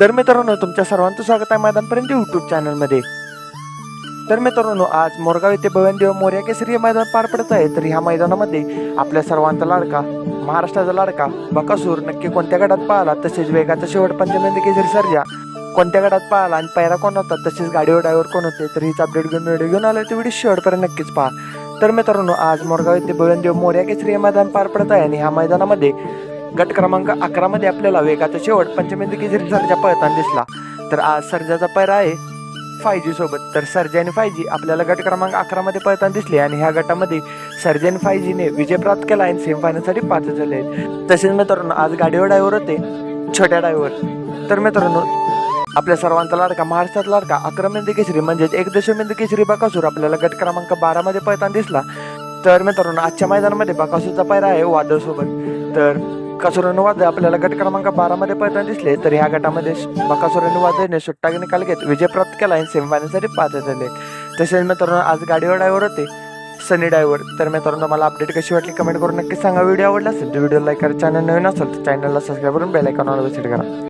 तर मित्रांनो तुमच्या सर्वांचं स्वागत आहे मैदानपर्यंत यूट्यूब चॅनलमध्ये तर मित्रांनो आज मोरगाव येथे भवनदेव मोर्या केसरी मैदान पार पडत आहे. तर ह्या मैदानामध्ये आपल्या सर्वांचा लाडका महाराष्ट्राचा लाडका बकासूर नक्की कोणत्या गटात पाहिला? तसेच वेगाचा शेवट पंचनंदी केसरी सर्जा कोणत्या गटात पाहिला? आणि पैरा कोण होता? तसेच गाडीवर ड्रायव्हर कोण होते? तर हीच अपडेट घेऊन व्हिडिओ घेऊन आलो तर व्हिडिओ शेवटपर्यंत नक्कीच पहा. तर मित्रांनो आज मोरगाव येथे भवनदेव मोर्या केसरी मैदान पार पडत आहे. आणि ह्या मैदानामध्ये गट क्रमांक अकरा मध्ये आपल्याला वेगाचा शेवट पंचमेंदुकी केसरी सर्जा पळताना दिसला. तर आज सर्जाचा पैरा आहे फाय जी सोबत. तर सर्जा आणि फाय जी आपल्याला गट क्रमांक अकरा मध्ये पळताना दिसले आणि ह्या गटामध्ये सर्जा आणि फाय जीने विजय प्राप्त केला आणि सेमीफायनलसाठी पात्र झाले. आहेत तसेच मित्रांनो आज गाडीवर ड्रायव्हर होते छोट्या ड्रायव्हर तर मित्रांनो आपल्या सर्वांचा लाडका महाराष्ट्रात लाडका अकरा मेंदी केसरी म्हणजेच एक दशमेंदी केसरी बकासूर आपल्याला गट क्रमांक बारा मध्ये पळताना दिसला. तर मित्रांनो आजच्या मैदानामध्ये बकासूरचा पैरा आहे वादळ सोबत. तर कासुराने वादळ आपल्याला गट क्रमांक बारा मध्ये पळताना दिसले तर ह्या गटामध्ये बकासुराने वादळने सुट्टा निकाल घेत विजय प्राप्त केला आणि सेमीफायनलसाठी पात्र झाले. तसेच मित्रांनो आज गाडीवर ड्रायव्हर होते सनी ड्रायव्हर तर मित्रांनो मला अपडेट कशी वाटली कमेंट करून नक्की सांगा. व्हिडिओ आवडला असेल तर व्हिडिओ लाईक करा चॅनल नवीन असेल तर चॅनलला सबस्क्राईब करून बेल आयकॉन सेट करा.